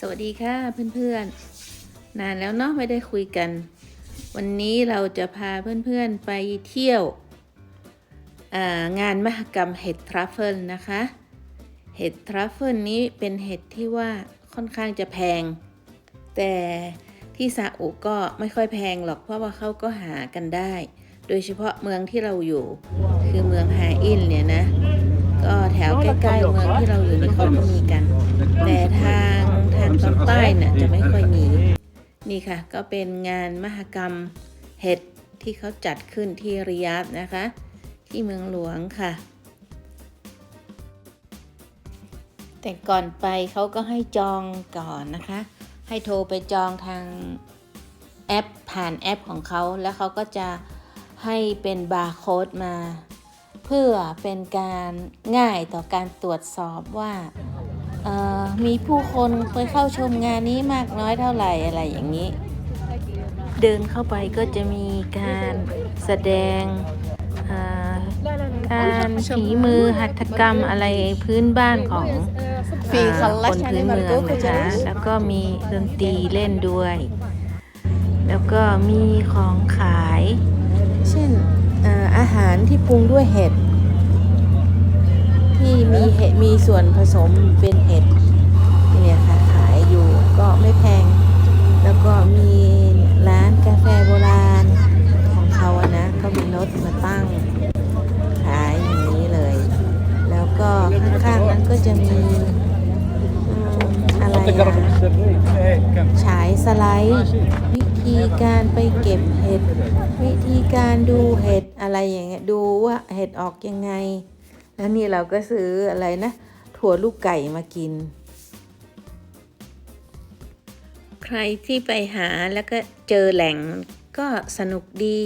สวัสดีค่ะเพื่อนๆ นานแล้วเนาะไม่ได้คุยกัน วันนี้เราจะพาเพื่อนๆไปเที่ยวงานมหกรรมเห็ดทรัฟเฟิลนะคะ เห็ดทรัฟเฟิลนี้เป็นเห็ดที่ว่าค่อนข้างจะแพง แต่ที่ซาอุก็ไม่ค่อยแพงหรอกเพราะว่าเขาก็หากันได้ โดยเฉพาะเมืองที่เราอยู่ คือเมืองฮาอินเนี่ยนะ ก็แถวใกล้ๆเมืองที่เราอยู่นี่เขาก็มีกัน แต่ทาง ทางตอนใต้น่ะจะไม่ค่อยมี นี่ค่ะ ก็เป็นงานมหกรรมเห็ดที่เขาจัดขึ้นที่ริยาดนะคะ ที่เมืองหลวงค่ะ แต่ก่อนไปเขาก็ให้จองก่อนนะคะ ให้โทรไปจองทางแอปผ่านแอปของเขา แล้วเขาก็จะให้เป็นบาร์โค้ดมา เพื่อเป็นการง่ายต่อการตรวจสอบว่าเอ่อ มีผู้คนไปเข้าชมงานนี้มากน้อยเท่าไหร่อะไรอย่างนี้ เดินเข้าไปก็จะมีการแสดงการฝีมือหัตถกรรมอะไรพื้นบ้านของคนพื้นเมืองนะคะแล้วก็มีดนตรีเล่นด้วย แล้วก็มีของขาย เช่นอาหารที่ปรุงด้วยเห็ด ที่มีเห็ดมีส่วนผสมเป็นเห็ด สไลด์ วิธีการไปเก็บเห็ด วิธีการดูเห็ดอะไรอย่างเงี้ยดูว่าเห็ดออกยังไง แล้วนี่เราก็ซื้ออะไรนะ ถั่วลูกไก่มากิน ใครที่ไปหาแล้วก็เจอแหล่งก็สนุกดี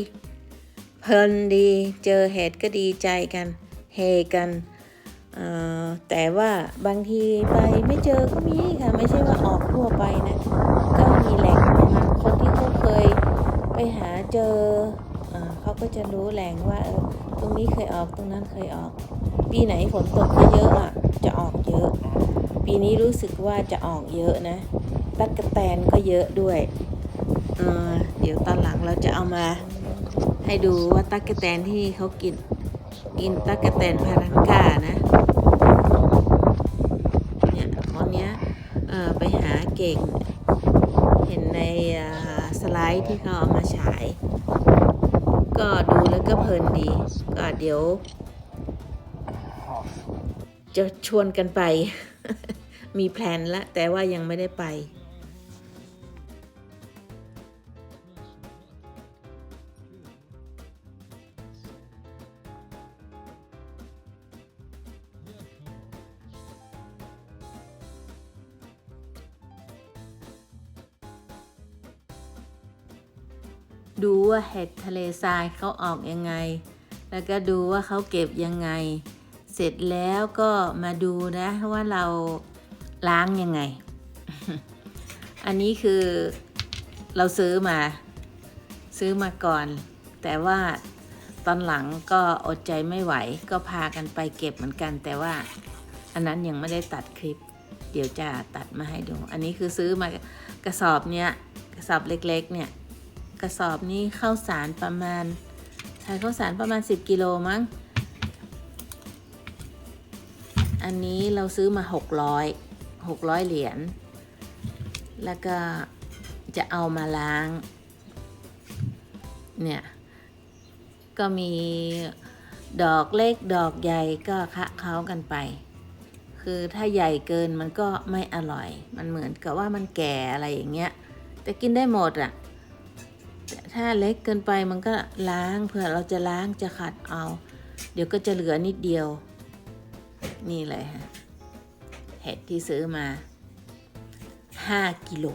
เพลินดีเจอเห็ดก็ดีใจกัน เฮกันแต่ว่าบางทีไปไม่เจอก็มีค่ะ ไม่ใช่ว่าออกทั่วไปนะ ก็มีแหล่งนะคะคนที่เขาเคยไป หาเจอเอเขาก็จะรู้แหล่งว่าเออตรงนี้เคยออกตรงนั้นเคยออก ปีไหนฝนตกเยอะๆอะจะออกเยอะ ปีนี้รู้สึกว่าจะออกเยอะนะตั๊กแตนก็เยอะด้วยเออเดี๋ยวตอนหลังเราจะเอามาให้ดูว่าตั๊กแตนที่เขากินกินตั๊กแตนพารังกานะเนี่ยคนเนี้ยเออไปหาเก่ง ไลท์ที่เขาเอามาฉาย ก็ดูแล้วก็เพลินดี ก็เดี๋ยว จะชวนกันไป มีแพลนละแต่ว่ายังไม่ได้ไป ดูว่าเห็ดทะเลทรายเขาออกยังไง แล้วก็ดูว่าเขาเก็บยังไง เสร็จแล้วก็มาดูนะว่าเราล้างยังไง อันนี้คือเราซื้อมา ซื้อมาก่อน แต่ว่าตอนหลังก็อดใจไม่ไหว ก็พากันไปเก็บเหมือนกัน แต่ว่าอันนั้นยังไม่ได้ตัดคลิป เดี๋ยวจะตัดมาให้ดู อันนี้คือซื้อมากระสอบเนี้ยกระสอบเล็กๆเนี่ย กระสอบนี้ข้าวสารประมาณใช้ข้าวสารประมาณ 10 กิโลมั้ง อันนี้เราซื้อมา 600 600 เหรียญ แล้วก็จะเอามาล้าง เนี่ย ก็มีดอกเล็กดอกใหญ่ก็คะเขากันไป คือถ้าใหญ่เกินมันก็ไม่อร่อย มันเหมือนกับว่ามันแก่อะไรอย่างเงี้ย แต่กินได้หมดอะ่ะ ถ้าเล็กเกินไปมันก็ล้างเผื่อเราจะล้างจะขัดเอา เดี๋ยวก็จะเหลือนิดเดียว นี่เลยฮะเห็ดที่ซื้อมา 5 กิโล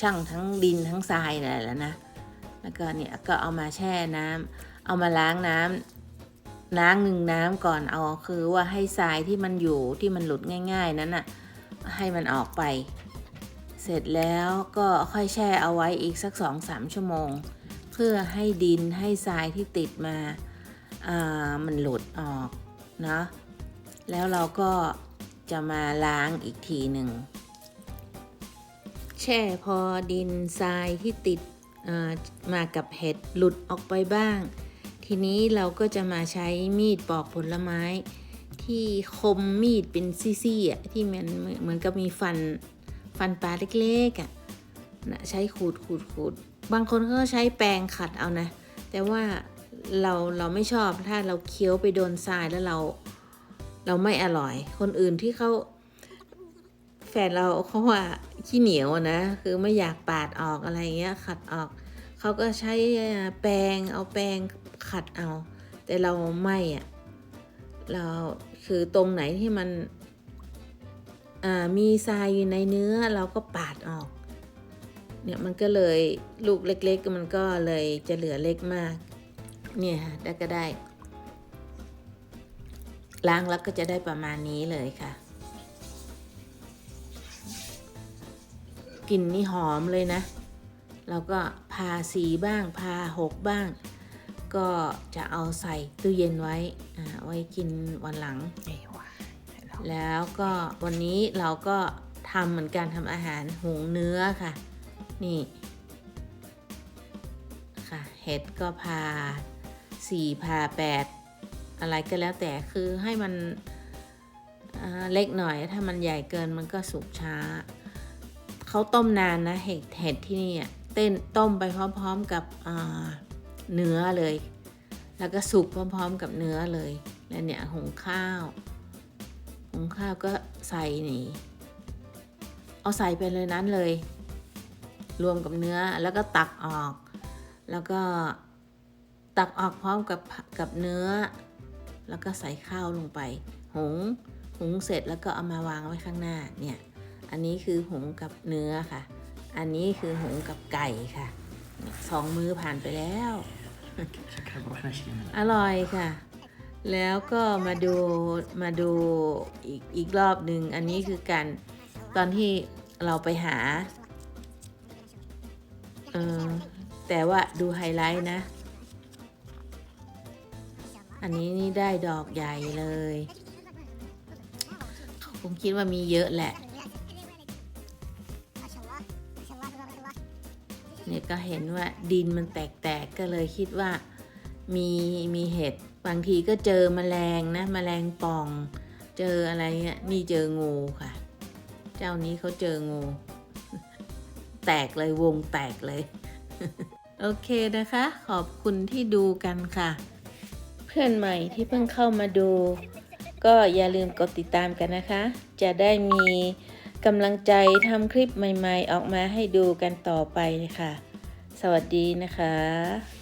ช่างทั้งดินทั้งทรายอะไรแล้วนะ แล้วก็เนี่ยก็เอามาแช่น้ำเอามาล้างน้ำล้างหนึ่งน้ำก่อนเอาคือว่าให้ทรายที่มันอยู่ที่มันหลุดง่าย ๆ นั้นน่ะให้มันออกไป เสร็จแล้วก็ค่อยแช่เอาไว้อีกสักสองสามชั่วโมง เพื่อให้ดินให้ทรายที่ติดมาอ่ามันหลุดออกเนาะแล้วเราก็จะมาล้างอีกทีหนึ่ง แช่พอดินทรายที่ติดอ่อมากับเห็ดหลุดออกไปบ้าง ทีนี้เราก็จะมาใช้มีดปอกผลไม้ ที่คมมีดเป็นซี่ๆอะที่มันเหมือนเหมือนกับมีฟัน ฟันปลาเล็กๆอะนะใช้ขูดขูดขูดบางคนก็ใช้แปรงขัดเอานะ แต่ว่าเราเราไม่ชอบถ้าเราเคี้ยวไปโดนทรายแล้วเราเราไม่อร่อย คนอื่นที่เขาแฟนเราเขาว่าขี้เหนียวนะ คือไม่อยากปาดออกอะไรเงี้ยขัดออก เขาก็ใช้แปรงเอาแปรงขัดเอา แต่เราไม่อะเราคือตรงไหนที่มัน มีทรายอยู่ในเนื้อเราก็ปาดออก เนี่ยมันก็เลยลูกเล็กๆมันก็เลยจะเหลือเล็กมาก เนี่ยค่ะได้ก็ได้ ล้างแล้วก็จะได้ประมาณนี้เลยค่ะกลิ่นนี่หอมเลยนะ แล้วก็พาสีบ้าง พาหกบ้าง ก็จะเอาใส่ตู้เย็นไว้อ่าไว้กินวันหลัง แล้วก็วันนี้เราก็ทำเหมือนกันทำอาหารหุงเนื้อค่ะ นี่ค่ะเห็ดก็พาสี่พาแปดอะไรก็แล้วแต่คือให้มันเล็กหน่อยถ้ามันใหญ่เกินมันก็สุกช้า เขาต้มนานนะเห็ดเห็ดที่นี่เต้นต้มไปพร้อมๆกับเนื้อเลย แล้วก็สุกพร้อมๆกับเนื้อเลย แล้วเนี่ยหุงข้าว หุงข้าวก็ใส่นี่เอาใส่ไปเลยนั้นเลย รวมกับเนื้อแล้วก็ตักออก แล้วก็ตักออกพร้อมกับกับเนื้อ แล้วก็ใส่ข้าวลงไป หุงหุงเสร็จแล้วก็เอามาวางไว้ข้างหน้าเนี่ยอันนี้คือหุงกับเนื้อค่ะ อันนี้คือหุงกับไก่ค่ะเนี่ยสองมื้อผ่านไปแล้วอร่อยค่ะ แล้วก็มาดูมาดูอีกอีกรอบหนึ่งอันนี้คือการตอนที่เราไปหาเออแต่ว่าดูไฮไลท์นะ อันนี้นี่ได้ดอกใหญ่เลยเขาคงคิดว่ามีเยอะแหละเนี่ยก็เห็นว่าดินมันแตกๆก็เลยคิดว่า มีมีเห็ดบางทีก็เจอแมลงนะแมลงป่อง เจออะไรเงี้ยนี่เจองูค่ะ เจ้านี้เขาเจองู แตกเลยวงแตกเลย โอเคนะคะ ขอบคุณที่ดูกันค่ะ เพื่อนใหม่ที่เพิ่งเข้ามาดู ก็อย่าลืมกดติดตามกันนะคะ จะได้มีกำลังใจทำคลิปใหม่ ๆ ออกมาให้ดูกันต่อไปค่ะ สวัสดีนะคะ